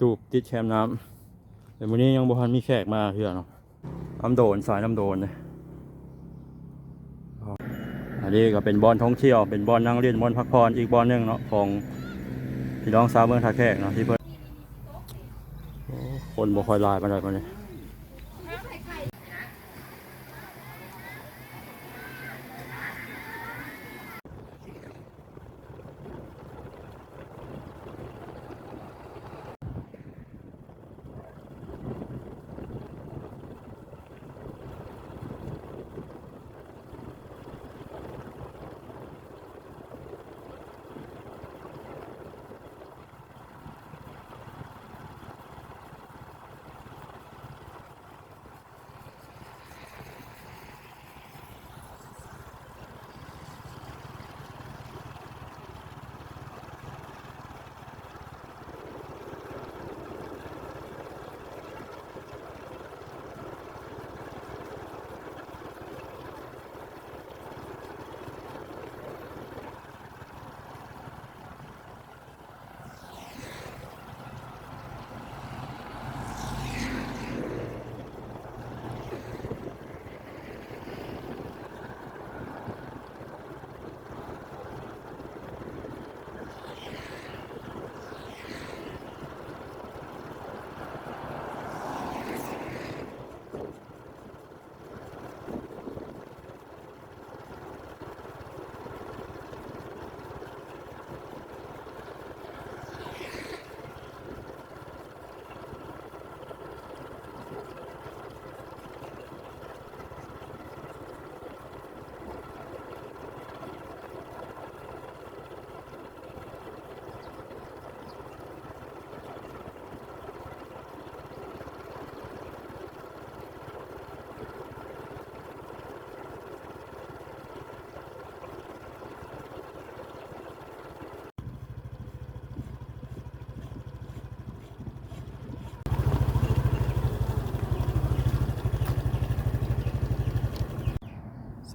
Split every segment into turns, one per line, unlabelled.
ตูบติดแชมน้ำแต่วันนี้ยังบ่ทันมีแขกมาเพื่อนเนาะน้ำโดนสายน้ำโดนเลยอันนี้ก็เป็นบอลท่องเที่ยว เป็นบอลนั่งเล่นบอลพักผ่อนอีกบอลหนึ่งเนาะของพี่น้องสาวเมืองท่าแขกเนาะที่เพิ่นโอ้คนบ่คอยลายมาเลยมาเลย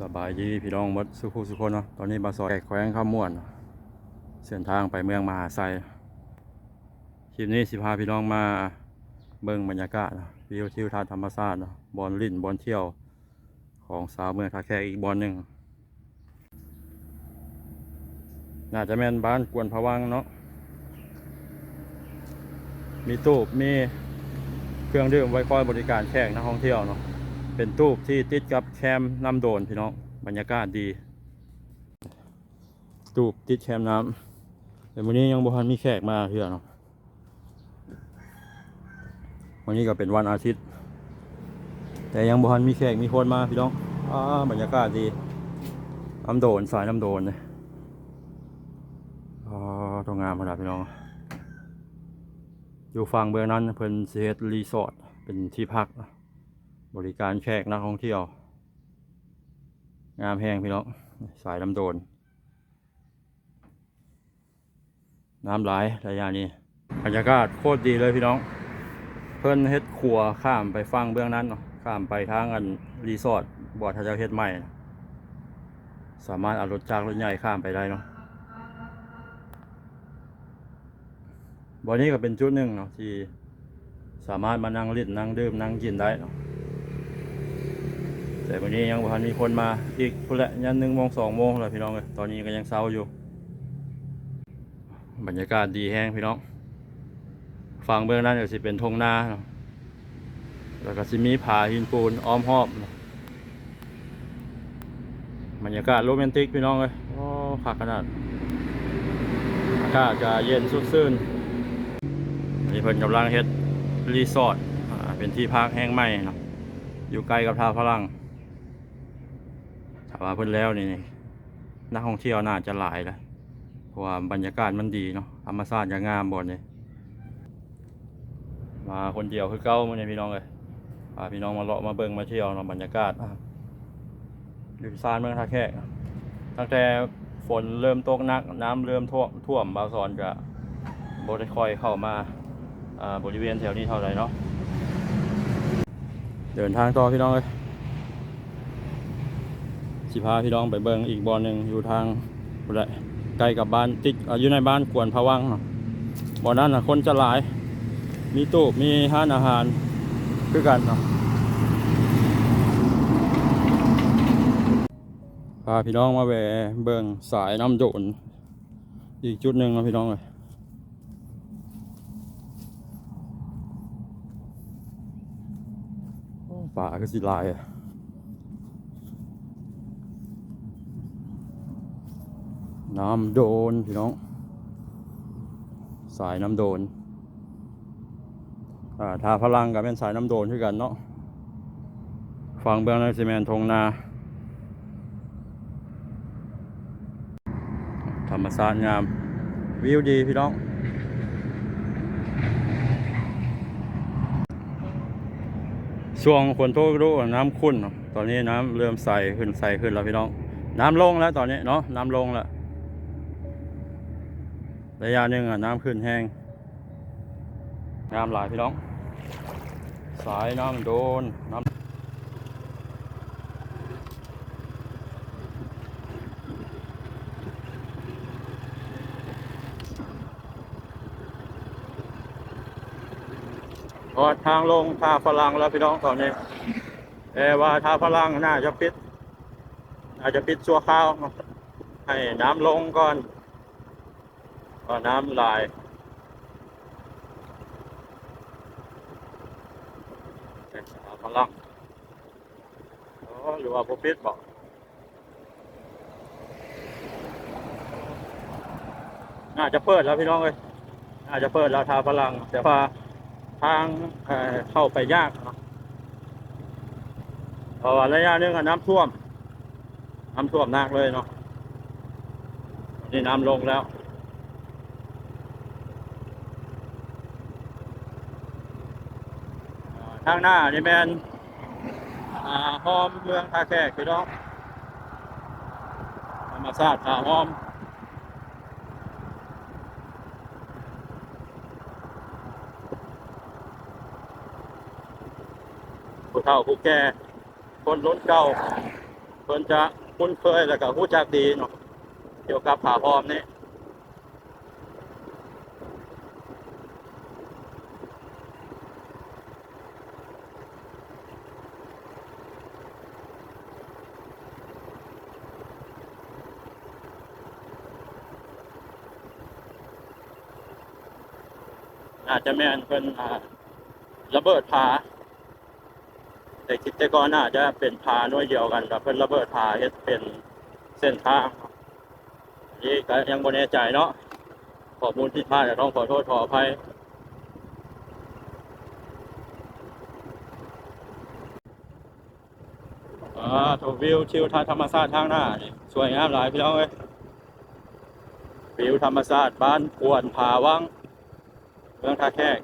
สบายดีพี่น้องหมดสุขุสุคนเนาะตอนนี้บาซอยแขวงข้ามม่วน เส้นทางไปเมืองมหาไซคลิปนี้สิพาพี่น้องมาเบิ่งบรรยากาศวิวทิวทัศน์ธรรมชาติบอลลิ่นบอลเที่ยวของสาวเมืองทาแขกอีกบอลหนึ่งน่าจะแม่นบ้านกวนพะวังเนาะมีตู้มีเครื่องดื่มไว้คอยบริการแขกนักท่องเที่ยวเนาะ เป็นตู้ที่ติดกับแคมน้ำโดนพี่น้องบรรยากาศดี ตู้ติดแคมน้ำแต่วันนี้ยังบ่ทันมีแขกมาเพื่อนเนาะวันนี้ก็เป็นวันอาทิตย์ แต่ยังบ่ทันมีแขกมีคนมาพี่น้องอ่าบรรยากาศดีน้ำโดนสายน้ำโดนเลยอ๋อตรงงามขนาดพี่น้องอยู่ฝั่งเบื้องนั้นเพิ่นเฮ็ดรีสอร์ทเป็นที่พัก บริการแขกนักท่องเที่ยว งามแห้งพี่น้องสายน้ำโดน น้ำไหลระยะนี้บรรยากาศโคตรดีเลยพี่น้อง เพิ่นเฮ็ดครัวข้ามไปฟังเบื้องนั้นเนาะข้ามไปทางอันรีสอร์ทบ่อทะเลเฮ็ดใหม่ สามารถเอารถจักรรถใหญ่ข้ามไปได้เนาะบ่อนี้ก็เป็นจุดหนึ่งเนาะที่สามารถมานั่งเล่นนั่งดื่มนั่งกินได้เนาะ แต่วันนี้ยังพันมีคนมาอีกพุ่นละยันหนึ่งโมงสองโมงแล้วพี่น้องเลยตอนนี้ก็ยังเช้าอยู่ บรรยากาศดีแห้งพี่น้องฝั่งเบื้องนั้นก็สิเป็นทงนาเนาแล้วก็สิมีผาหินปูนอ้อมรอบบรรยากาศโรแมนติกพี่น้องเลยโอ้คักขนาดอากาศจะเย็นสุดซื่นนนี้เพิ่นกำลังเฮ็ดรีสอร์ทเป็นที่พักแห้งใหม่นะอยู่ใกล้กับท่าพลัง ว่าเพิ่นแล้วนี่นักท่องเที่ยวน่าจะหลายเลยเพราะว่าบรรยากาศมันดีเนาะธรรมชาติอย่างงามบ่เนี่ยมาคนเดียวคือเก้ามื่อนี้พี่น้องเลยพาพี่น้องมาเลาะมาเบิ่งมาเที่ยวเนาะบรรยากาศอะอยู่ซานเมืองท่าแขกตั้งแต่ฝนเริ่มตกนัก น้ำเริ่มท่วมท่วมบางสอนก็บ่ได้ค่อยเข้ามาอ่าบริเวณแถวนี้เท่าไหร่เนาะเดินทางต่อพี่น้องเลย สิพาพี่น้องไปเบิงอีกบอลหนึ่งอยู่ทางพุ่นแหละใกล้กับบ้านติดอ่าอยู่ในบ้านกวนพะวังเนาะบอลนั้นคนจะหลาย มีตู้มีห้านอาหารคือกันเนาะพาพี่น้องมาแหวเบิงสายน้ำโดนอีกจุดหนึ่งนะพี่น้องเลยป่าก็สิลายอะ น้ำโดนพี่น้อง สายน้ำโดนอ่าทาพลังกับเป็นสายน้ำโดนคือกันเนาะฟังเบื้องในซีเมนทงนาธรรมศาสตร์งาม วิวดีพี่น้องช่วงฝนตกรู้น้ำขุ่นตอนนี้น้ำเริ่มใสขึ้นใสขึ้นแล้วพี่น้อง น้ำลงแล้วตอนนี้เนาะน้ำลงแล้ว ระยะหนึ่งอะน้ำขึ้นแห้งงามหลายพี่น้อง สายน้ำโดนน้ำพอทางลงท่าฝรั่งแล้วพี่น้องตอนนี้แต่ว่าท่าฝรั่งน่าจะปิดอาจจะปิดชั่วคราวให้น้ำลงก่อน ก็น้ำลาย เป็นสาพลังอ๋อหรือว่าผมปิดบอกน่าจะเปิดแล้วพี่น้องเลยน่าจะเปิดแล้วทาพลัง แต่ว่าทางเเข้าไปยากเนะเพราะว่าระยะนึงน้ำท่วม น้ำท่วมหนักเลยเนาะนี่น้ำลงแล้ว ทางหน้านี่แมนอ่าหอมเมืองท่าแขกพี่น้องธรรมชาติท่าหอมผู้เฒ่าผู้แก่คนรุ่นเก่าเพิ่นจะคุ้นเคยแล้วก็รู้จักดีเนาะเกี่ยวกับผาหอมนี่ อาจจะแม่นเพิ่นระเบิดผาแต่คิดแต่ก่อนน่าจะเป็นผาหน่วยเดียวกันกับเพิ่นระเบิดผาเฮ็ดเป็นเส้นทางนี่ก็ยังบ่แน่ใจเนาะข้อมูลผิดพลาดก็ต้องขอโทษขออภัยอ่าถูกวิวชิวทางธรรมชาติทางหน้าสวยงามหลายพี่น้องเอ้ยวิวธรรมชาติบ้านกวนผาวัง เรื่องท่าแขก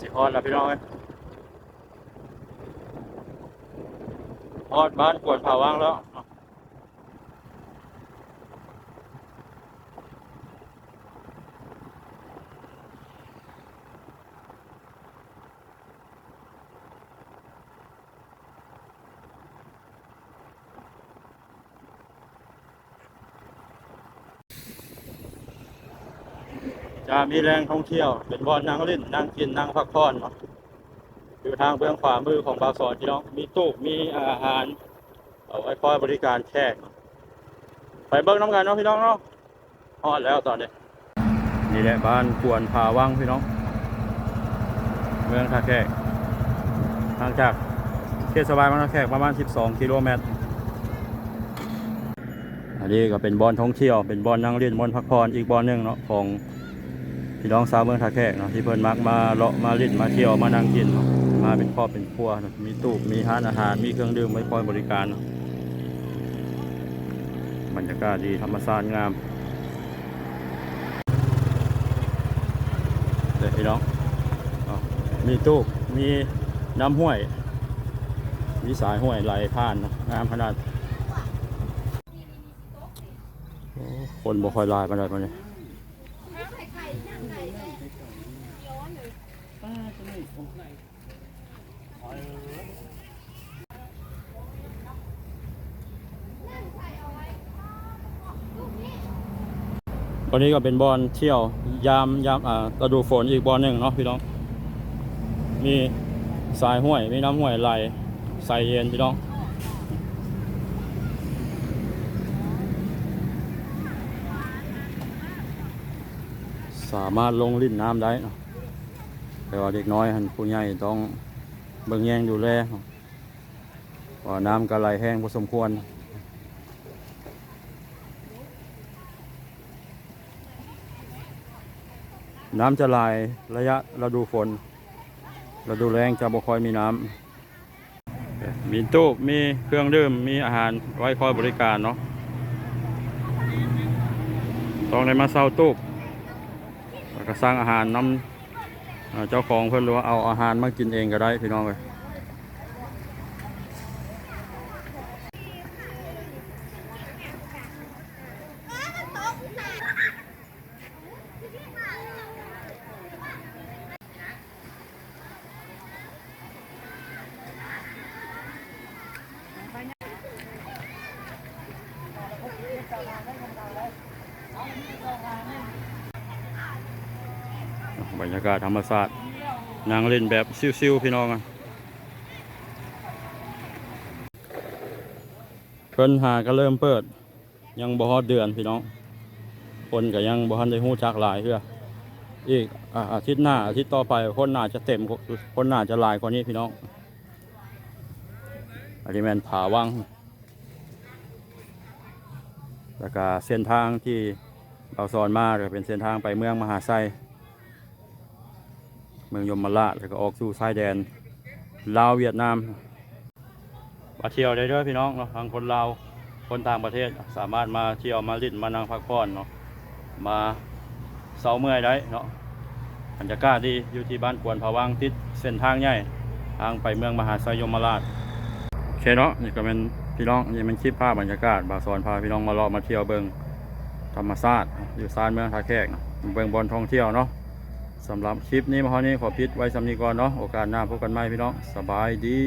สิ ฮอดแล้วพี่น้องเอ้ยฮอดบ้านกวดผาวังแล้ว จะมีแรงท่องเที่ยว เป็นบอนนั่งเล่นนั่งกินนั่งพักผ่อนเนาะอยู่ทางเบื้องขวามือของบาวสอนพี่น้องมีตู้มีอาหารเอาไว้คอยบริการแขกไปเบิ้งน้ำกันเนาะพี่น้องเนาะฮอดแล้วตอนนี้นี่แหละบ้านกวนผาวังพี่น้อง เมืองท่าแขกห่างจากเทศบาลเมืองท่าแขกประมาณ 12 กิโลเมตรอันนี้ก็เป็นบอลท่องเที่ยวเป็นบอลนั่งเล่นบอลพักผ่อนอีกบอลหนึ่งเนาะของ พี่น้องชาวเมืองท่าแขกเนาะที่เพิ่นมักมาเลาะมาเล่นมาเที่ยวมานั่งกินเนาะมาเป็นครอบเป็นครัวเนาะมีตู้มีร้านอาหารมีเครื่องดื่มไว้คอยบริการเนาะบรรยากาศดีธรรมชาติงามพี่น้องอมีตู้มีน้ำห้วย มีสายห้วยไหลผ่านงามขนาดคนบ่คอยหลายมาเลยมัน นี่วันนี้ก็เป็นบอลเที่ยวยามยามอ่าฤดูฝนอีกบอลหนึ่งเนาะพี่น้อง มีสายห้วย มีน้ำห้วยไหลใส่เย็นพี่น้องสามารถลงลิ้นน้ำได้เนาะแต่ว่าเด็กน้อยหันผู้ใหญ่ต้องเบิ่งแยงดูแลว่าน้ำก็ไหลแห้งพอสมควร น้ำจะไหลายระยะฤดูฝนฤดูแรงจะบ่คอยมีน้ำมีตู้มีเครื่องดื่มมีอาหารไว้คอยบริการเนาะต้องได้มาเซาตู้แล้วก็สร้างอาหารน้ำเจ้าของเพื่อนหรือว่าเอาอาหารมากินเองก็ได้พี่น้องเลย บรรยากาศธรรมศาสตร์นางเล่นแบบซิวๆพี่น้องอะเพิ่นหาก็เริ่มเปิด ยังบ่ฮอดเดือนพี่น้อง คนก็ยังบ่ทันได้ฮู้จักหลายเพื่ออีกอาอาทิตย์หน้าอาทิตย์ต่อไปคนน่าจะเต็มคนน่าจะหลายกว่านี้พี่น้องอันนี้แมนผาวัง แล้วก็เส้นทางที่เราสอนมาก็เป็นเส้นทางไปเมืองมหาไซเมืองยมราชแล้วก็ออกสู่ชายแดนลาวเวียดนามมาเที่ยวได้ด้วยพี่น้องเนาะทางคนลาวคนต่างประเทศสามารถมาเที่ยวมาลิ้นมานั่งพักผ่อนเนาะมาเสาเมื่อยได้เนาะบรรยากาศดีอยู่ที่บ้านกวนผาวังติดเส้นทางใหญ่ทางไปเมืองมหาไซยมราชโอเคเนาะนี่ก็เป็น พี่น้องนี่มันคลิปภาพบรรยากาศบาสอนพาพี่น้องมาเลาะมาเที่ยวเบิงธรรมชาติอยู่ซานเมืองท่าแขกเบิงบอลท่องเที่ยวเนาะสำหรับคลิปนี้มาเท่านี้ขอพิดไว้สำนีก่อนเนาะโอกาสหน้าพบกันใหม่พี่น้องสบายดี